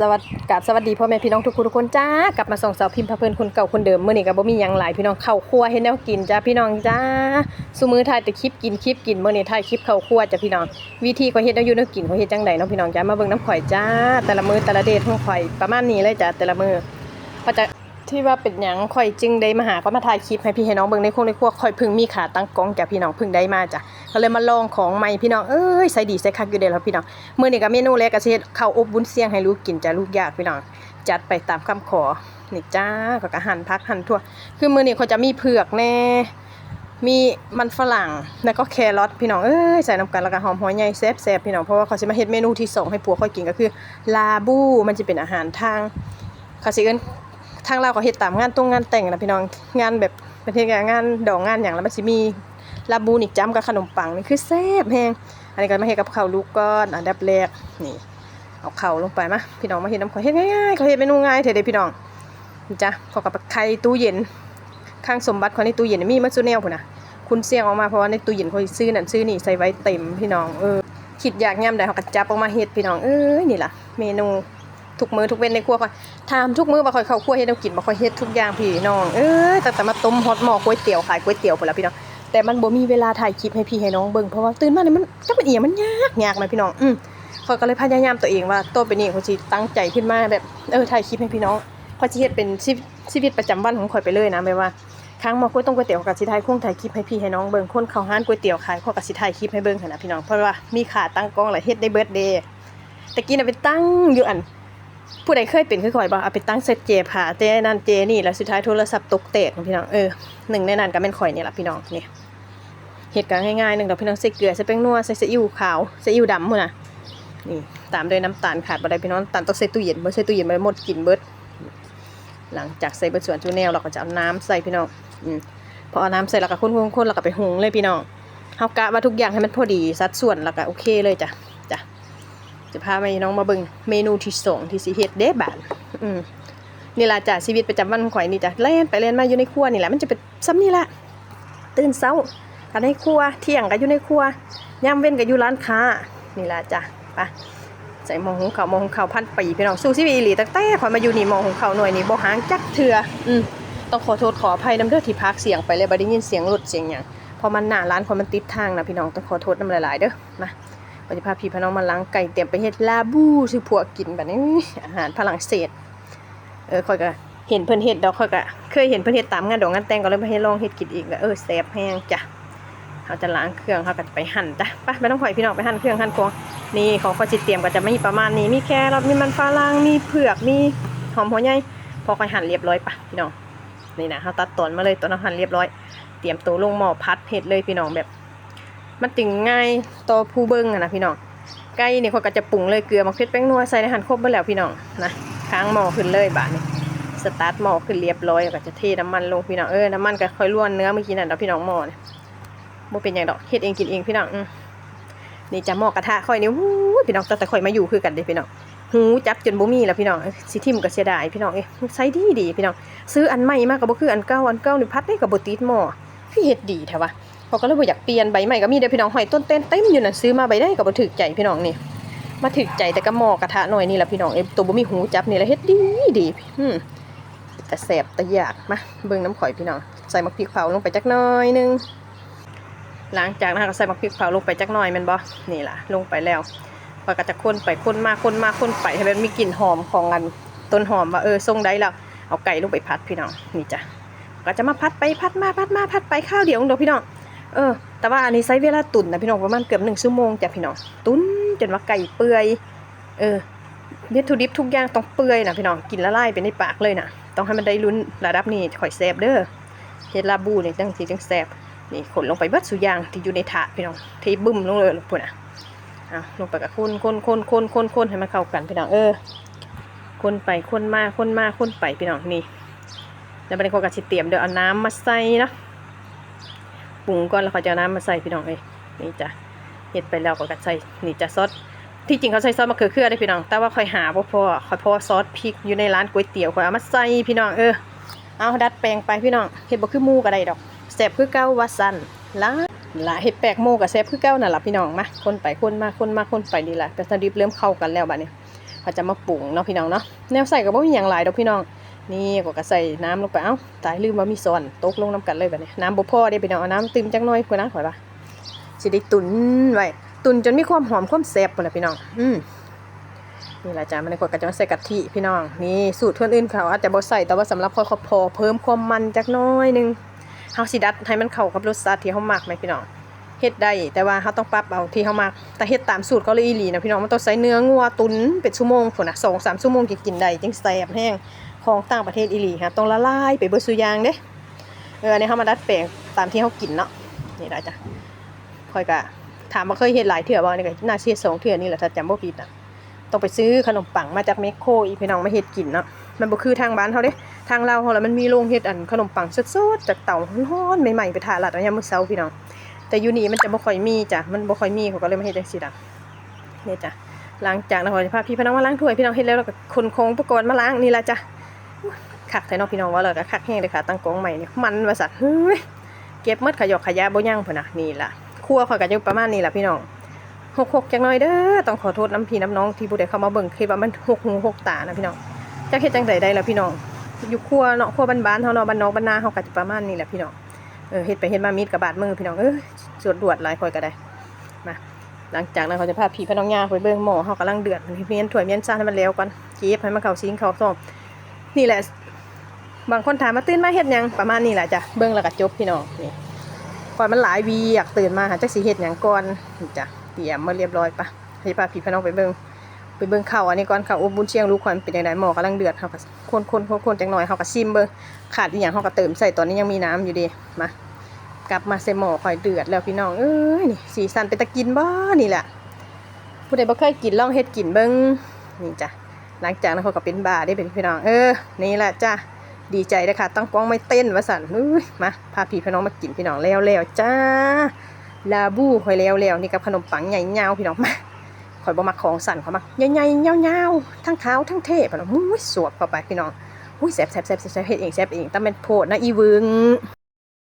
สวัสดีกับสวัสดีพ่อแม่พี่น้องทุกคนทุกคนจ้ากลับมาส่องสาวพิมพ์พะเพิ่นคนเก่าคนเดิมเมื่อนี้ก็บ่มียังหลายพี่น้องเข้าครัวเฮ็ดแนวกินจ้าพี่น้องจ้าซุมือถ่ายแต่คลิปกินคลิปกินเมื่อนี้ถ่ายคลิปเข้าครัวจ้าพี่น้องวิธีก็เฮ็ดแนวอยู่แนวกินเขาเฮ็ดจังไดเนาะพี่น้องจ้ามาเบิ่งน้ำข่อยจ้า แต่ละมือแต่ละเดทของข่อยประมาณนี้เลยจ้าแต่ละมือก็จะ ที่ว่าเป็นหยังข่อยจึงได้มาหาก็มาถ่ายคลิปให้พี่ให้น้องเบิ่งในครัวในครัวข่อยพิ่งมีขาตั้งกล้องจ้าพี่น้องพิ่งได้มาจ้ะก็เลยมาลองของใหม่พี่น้องเอ้ยใส่ดีใส่คักอยู่เด้อแล้วพี่น้องมื้อนี้ก็เมนูแรกก็สิเฮ็ดข้าวอบวุ้นเสียงให้ลูกกินจ้าลูกยากพี่น้องจัดไปตามคำขอนี่จ้าก็กะหั่นพักหั่นทั่ว คือมือนี้เขาจะมีเผือกแน่มีมันฝรั่งแล้วก็แครอทพี่น้องเอ้ยใส่น้ำกันแล้วก็หอมหัวใหญ่แซ่บๆพี่น้องเพราะว่าเขาจะมาเฮ็ดเมนูที่สองให้ผัวเขากินก็คือลาบูมันจะเป็นอาหารทางเขาสิเอิ้น ทางเราก็เฮ็ดตามงานตรงงานแต่งนะพี่น้องงานแบบเป็นเฮ็ดงานดองงานอย่างแล้วมันสิมีลาบูนี่จ้ำกับขนมปังนี่คือแซ่บแฮงอันนี้ก็มาเฮ็ดกับข้าวลูกก้อนอันดับแรกนี่เอาเข่าลงไปมะพี่น้องมาเห็นน้ำข่อยเฮ็ดง่ายๆเขาเฮ็ดเมนูง่ายเถอะเด้พี่น้องนี่จ้ะพอกับไข่ตู้เย็น ข้างสมบัติของในตู้เย็นมีมัสุแนวพุ่นนะคุณเสี่ยงออกมาเพราะว่าในตู้เย็นเขาซื้อนั่นซื้อนี่ใส่ไว้เต็มพี่น้องเออคิดอยากย่ำได้เขาก็จับออกมาเฮ็ดพี่น้องเอ้ยนี่ล่ะเมนู ทุกมือทุกเว้นในครัวค่อยทำทุกมือบ่คอยเข้าครัวเฮ็ดแนวกินบ่คอยเฮ็ดทุกอย่างพี่น้องเอ้ยแต่แต่มาต้มฮอตหม้อก๋วยเตี๋ยวขายก๋วยเตี๋ยวพุ่นล่ะพี่น้องแต่มันบ่มีเวลาถ่ายคลิปให้พี่ให้น้องเบิ่งเพราะว่าตื่นมาเนี่ยมันจักมันเอียมันยากยากไหมพี่น้องอืมข้อยก็เลยพยายามตัวเองว่าตัวเป็นนี่ข้อยสิตั้งใจขึ้นมาแบบเออถ่ายคลิปให้พี่น้องข้อยสิเฮ็ดเป็นชีวิตชีวิตประจำวันของข้อยไปเลยนะแบบว่าครั้งมอก๋วยต้มก๋วยเตี๋ยวข้อยก็สิถ่ายคงถ่ายคลิปให้พี่ให้น้องเบิ่งคนเข้าร้านก๋วยเตี๋ยวขายข้อยก็สิถ่ายคลิปให้เบิ่งหันนะพี่น้องเพราะว่ามีขาตั้งกล้องแล้วเฮ็ดได้เบิร์ดเดย์ตะกี้น่ะไปตั้งอยู่อัน ผู้ใดเคยเป็นคือข่อยบ่เอาไปตั้งเซตเจผาเจนั่นเจนี่แล้วสุดท้ายโทรศัพท์ตกแตกนะพี่น้องเออหนึ่งในนั้นก็แม่นข่อยนี่แหละพี่น้องนี่เหตุการณ์ง่ายๆหนึ่งดอกพี่น้องใส่เกลือใส่แป้งนัวใส่ซีอิ๊วขาวซีอิ๊วดำพุ่นน่ะนี่ตามด้วยน้ำตาลขาดบ่ได้พี่น้องตาลต้องใส่ตู้เย็นบ่ใส่ตู้เย็นได้หมดกินเบิดหลังจากใส่เบิดส่วนจูแนวเราก็จะเอาน้ำใส่พี่น้องอืมพอเอาน้ำใส่แล้วก็คนๆๆแล้วก็ไปหุงเลยพี่น้องเฮากะว่าทุกอย่างให้มันพอดีสัดส่วนแล้วก็โอเคเลยจ้ะ จะพาแม่น้องมาเบิงเมนูที่สองที่สิเฮ็ดเด้บาดอืมนี่ละจ้ะชีวิตประจำวันข่อยนี่จ้ะเล่นไปเล่นมาอยู่ในครัวนี่แหละมันจะเป็นซ้ำนี่แหละตื่นเช้าก็ในครัวเที่ยงก็อยู่ในครัวยามเว้นก็อยู่ร้านค้านี่ละจ้ะไปใส่หมองหุงข้าวหมองหุงข้าวพันปีพี่น้องสู้ชีวิตอีหลีตั้งแต่ข่อยมาอยู่นี่หมองหุงข้าวหน่วยนี่บ่หางจักเทื่ออืมต้องขอโทษขออภัยน้ำเด้อที่พักเสียงไปเลยบ่ได้ยินเสียงรถเสียงหยังพราะมันหน้าร้านคนมันติดทางนะพี่น้องต้องขอโทษน้ำหลายๆเด้อมา ปฏิภาพี่พี่น้องมาล้างไก่เตรียมไปเฮ็ดลาบูสิผัวกินแบบนี้อาหารฝรั่งเศส เออข่อยก็เห็นเพิ่นเฮ็ดดอกข่อยก็เคยเห็นเพิ่นเฮ็ดตามงานดอกงานแต่งก็เลยมาให้ลองเฮ็ดกินอีกแล้วเออแซ่บแฮงจ้ะเขาจะล้างเครื่องเขาก็จะไปหั่นจ้ะไปไม่ต้องปล่อยพี่น้องไปหั่นเครื่องหั่นของนี่ของข้อยสิเตรียมก็จะไมีประมาณนี้มีแครอทมีมันฝรั่งมีเผือกมีหอมหัวใหญ่พอคอยหั่นเรียบร้อยปะพี่น้องนี่นะเขาตัดตอนมาเลยตอนเราหั่นเรียบร้อย เตรียมตัวลงหม้อพัดเผ็ดเลยพี่น้องแบบ มันจึงง่ายต่อผู้เบิ้งอะนะพี่น้องไก่นี่เขาก็จะปรุงเลยเกลือมะเขือแป้งนัวใส่ในหั่นครบไปแล้วพี่น้องนะค้างหม้อขึ้นเลยบาดนี้สตาร์ทหม้อขึ้นเรียบร้อยก็จะเทน้ำมันลงพี่น้องเออน้ำมันก็ค่อยล้วนเนื้อเมื่อกี้นั่นเนาพี่น้องหม้อเนี่ยบ่เป็นอย่างดอกเฮ็ดเองกินเองพี่น้องอนี่จะหม้อกระทะค่อยนี่หู้พี่น้องแต่แต่ค่อยมาอยู่คือกันเด้พี่น้องหูจับจนบ่มีแล้วพี่น้องสิทิมก็เสียดายพี่น้องเอ้ใช้ดีดีพี่น้องซื้ออันใหม่มาก็บ่คืออันเก่าอันเก่านี่พัดได้ก็บ่ติดหม้อพี่เฮ็ดดีแท้วะ เขาก็เลยบ่อยากเปลี่ยนใบใหม่ก็มีเด้อพี่น้องหอยต้นเต้นเต็มอยู่นั่นซื้อมาใบได้ก็บ่ถูกใจพี่น้องนี่มาถูกใจแต่ก็หม้อกระทะหน่อยนี่แหละพี่น้องเอ้ตัวบ่มีหูจับนี่แหละเฮ็ดดีดีอืมแต่แสบแต่อยากมาเบิ่งน้ำข่อยพี่น้องใส่มะพริกเผาลงไปจักหน่อยหนึงหลังจากนั้นก็ใส่มะพริกเผาลงไปจักหน่อยแมันบ่นี่ล่ะลงไปแล้วพอยก็จะคนไปคนมาคนมาคนไปให้มันมีกลิ่นหอมของอันต้นหอมว่าเออทรงได้แล้วเอาไก่ลงไปพัดพี่น้องนี่จ้ะก็จะมาพัดไปพัดมาพัดมาพัดไปข้าวเดียวเดียวพี่น้อง เออ แต่ว่าอันนี้ใช้เวลาตุ๋นนะพี่น้องประมาณเกือบหนึ่งชั่วโมงจ้ะพี่น้องตุ๋นจนว่าไก่เปื่อย เออวัตถุดิบทุกอย่างต้องเปื่อยนะพี่น้องกินละลายไปในปากเลยนะต้องให้มันได้ลุ้นระดับนี้ข่อยแซบเด้อเฮ็ดลาบูนี่จังสิจังแซบนี่ขนลงไปเบิดสุยางที่อยู่ในถาดพี่น้องเทบึ้มลงเลยพุ่นอะเอาลงไปกับคนคนคนคนคนคนให้มันเข้ากันพี่น้องเออ คนไปคนมาคนมาคนไปพี่น้องนี่แล้วบัดนี้เขาก็สิเตรียมเดี๋ยวเอาน้ำมาใส่นะ ปรุงก่อนแล้วเขาจะเอาน้ำมาใส่พี่น้องเอ้ยนี่จ้ะเฮ็ดไปแล้วก็กัดใส่นี่จ้ะซอสที่จริงเขาใส่ซอสมะเขือเขือได้พี่น้อง แต่ว่าคอยหาบ่อพ่อคอยพ่อซอสพริกอยู่ในร้านก๋วยเตี๋ยวคอยเอามาใส่พี่น้องเออเอาดัดแปลงไปพี่น้องเฮ็ดบ่คือมู่ก็ได้ดอกแซ่บคือเก่าว่าซั่นละละเฮ็ดแปลกโมกับแซ่บคือเก่านั่นล่ะพี่น้องมาคนไปคนมาคนมาคนไปนี่ล่ะแต่ตอนนี้เริ่มเข้ากันแล้วบัดนี้เขาจะมาปรุงเนาะพี่น้องเนาะแนวใส่ก็บ่มีหยังหลายดอกพี่น้อง นี่ก็ก็ใส่น้ำลงไป เอ้า ตายลืมว่ามีซอน ตกลงน้ำกันเลยแบบนี้ น้ำบ่พอเด้พี่น้องเอาน้ำตึมจักหน่อยพุ่นนะข่อยว่าสิได้ตุนไว้ ตุนจนมีความหอมความแซ่บคนล่ะพี่น้อง อืมนี่ละจ้ามันก็ก็จะมาใส่กะทิพี่น้อง นี่สูตรเพิ่นอื่นเขาอาจจะบ่ใส่แต่ว่าสำหรับข้อยเขาพอเพิ่มความมันจักน้อยหนึงเฮาสิดัดให้มันเข้ากับรสชาติที่เฮามักไหมพี่น้องเฮ็ดได้แต่ว่าเฮาต้องปรับเอาที่เฮามักแต่เฮ็ดตามสูตรเขาเลยอีหลีนะพี่น้องมันต้องใส่เนื้องัวตุนเป็นชั่วโมงพุ่นน่ะ2-3ชั่วโมงจึงกินได้จึงแซ่บแห้ง ของต่างประเทศอีหลีค่ะต้องละลายไปเบิดสุอยางเด้เอออันเฮามาดัดแปลงตามที่เฮากินเนาะนี่ได้จ้ะค่อยก็ถามว่าเคยเฮ็ดหลายเทื่อบ่นี่ก็น่าสิเฮ็ดสองเทื่อนี่แหละถ้าจำบ่ผิดน่ะต้องไปซื้อขนมปังมาจากเม็กโกอีพี่น้องมาเฮ็ดกินเนาะมันบ่คือทางบ้านเฮาเด้ทางเราเฮาแล้วมันมีโรงเฮ็ดอันขนมปังสดๆจากเต่าร้อนใหม่ๆไปทาลัดอายามมื้อเช้าพี่น้องแต่อยู่นี่มันจะบ่ค่อยมีจ้ะมันบ่ค่อยมีเขาก็เลยมาเฮ็ดจังซี่ล่ะนี่ยจ้ะหลังจากนั้นขอจะพาพี่พน้องมาล้างถ้วยพี่น้องเฮ็ดแล้วเราก็คนคงอุปกรณ์มาล้างนี่ละจ้ะ คักแท้เนาะพี่น้องว่าเลยก็คักแห้งเลยค่ะ ตั้งกองใหม่นี่มันว่าสัตว์เฮ้ยเก็บหมดขยอกขยะบ่ยั่งพนะนี่ล่ะครัวขอยก็อยู่ประมาณนี้ล่ะพี่น้องหกๆจักหน่อยเด้อต้องขอโทษน้ำพี่น้ำน้องที่ผู้ใดเข้ามาเบิ่งคลิปว่ามันหกหูหกตานะพี่น้องจักเฮ็ดจังไดได้ล่ะพี่น้องอยู่ครัวเนาะครัวบ้านๆเฮาเนาะบ้านนอกบ้านนาเฮาก็จะประมาณนี้แหละพี่น้องเออเฮ็ดไปเฮ็ดมามีดกับบาดมือพี่น้องเอ้ยสวดดวดหลายข่อยก็ได้มาหลังจากนั้นเขาจะพาพี่พน้องยาไปเบิ่งหม้อเฮากำลังเดือดเมียนถ้วยเมียนซ่านให้มันแล้วก่อนเก็บให้มันเข้าซิงเข้าซ่อม นี่แหละ บางคนถามมาตื่นมาเฮ็ดยังประมาณนี้แหละจ้ะเบิ่งแล้วก็จบพี่น้องนี่ก่อนมันหลายวีอยากตื่นมาหาจักสิเฮ็ดยังก่อนนี่จ้ะเตรียมมาเรียบร้อยปะให้พาพี่พี่น้องไปเบิ่งไปเบิ่งข้าวอันนี้ก่อนข้าวอบบุญเชียงลูกควายมันเป็นจังไดหม้อกำลังเดือดเฮาก็คนคนคนคนจังหน่อยเฮาก็ชิมเบิ่งขาดอีหยังเฮาก็เติมใส่ตอนนี้ยังมีน้ำอยู่ดีมากลับมาใส่หม้อคอยเดือดแล้วพี่น้องเอ้ยนี่สีสันเป็นตะกินบ่นี่แหละผู้ใดบ่เคยกินลองเฮ็ดกินเบิ่งนี่จ้ะ หลังจากนั้นเขาก็เป็นบาได้เป็นพี่น้อง เออ นี่แหละจ้ะดีใจเลยค่ะตั้งกล้องไม่เต้นวะสันเฮ้ยมาพาพี่พี่น้องมากินพี่น้องแล้วแล้วจ้า ลาบูคอยแล้วแล้วนี่กับขนมปังใหญ่ยาวพี่น้องมาคอยบ่มักของสั่นเขามักใหญ่ใหญ่ยาวยาวๆทั้งขาวทั้งเทพพี่น้องมุ้ยสวบเข้าไปพี่น้องอุ้ยแซ่บแซ่บแซ่บแซ่บเฮ็ดเองแซ่บเองแต่เป็นโพดนะอีวึง